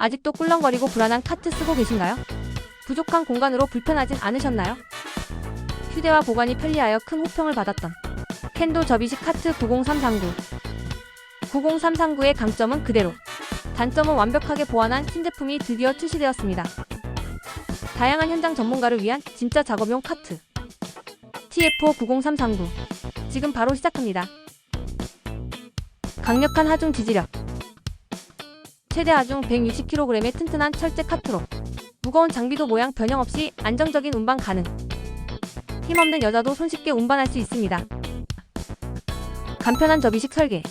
아직도 꿀렁거리고 불안한 카트 쓰고 계신가요? 부족한 공간으로 불편하진 않으셨나요? 휴대와 보관이 편리하여 큰 호평을 받았던 켄도 접이식 카트 90339 90339의 강점은 그대로 단점은 완벽하게 보완한 신제품이 드디어 출시되었습니다. 다양한 현장 전문가를 위한 진짜 작업용 카트 TF5 90339 지금 바로 시작합니다. 강력한 하중 지지력 최대 하중 160kg의 튼튼한 철제 카트로 무거운 장비도 모양 변형 없이 안정적인 운반 가능 힘없는 여자도 손쉽게 운반할 수 있습니다. 간편한 접이식 설계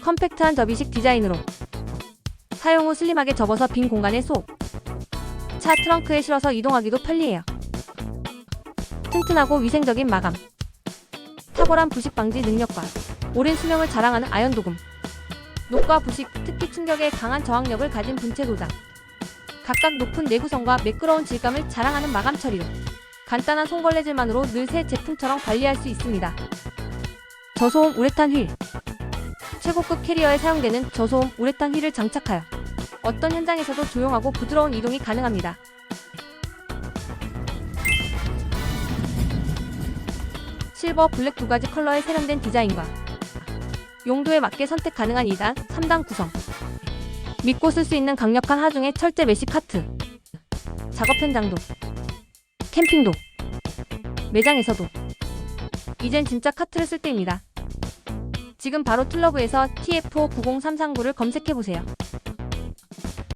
컴팩트한 접이식 디자인으로 사용 후 슬림하게 접어서 빈 공간에 쏙. 차 트렁크에 실어서 이동하기도 편리해요. 튼튼하고 위생적인 마감. 탁월한 부식 방지 능력과 오랜 수명을 자랑하는 아연 도금. 녹과 부식, 특히 충격에 강한 저항력을 가진 분체 도장. 각각 높은 내구성과 매끄러운 질감을 자랑하는 마감 처리로 간단한 손걸레질만으로 늘 새 제품처럼 관리할 수 있습니다. 저소음 우레탄 휠. 최고급 캐리어에 사용되는 저소음 우레탄 휠을 장착하여 어떤 현장에서도 조용하고 부드러운 이동이 가능합니다. 실버, 블랙 두 가지 컬러의 세련된 디자인과 용도에 맞게 선택 가능한 2단, 3단 구성. 믿고 쓸 수 있는 강력한 하중의 철제 메시 카트. 작업 현장도, 캠핑도, 매장에서도. 이젠 진짜 카트를 쓸 때입니다. 지금 바로 툴러브에서 TF5 90339를 검색해보세요.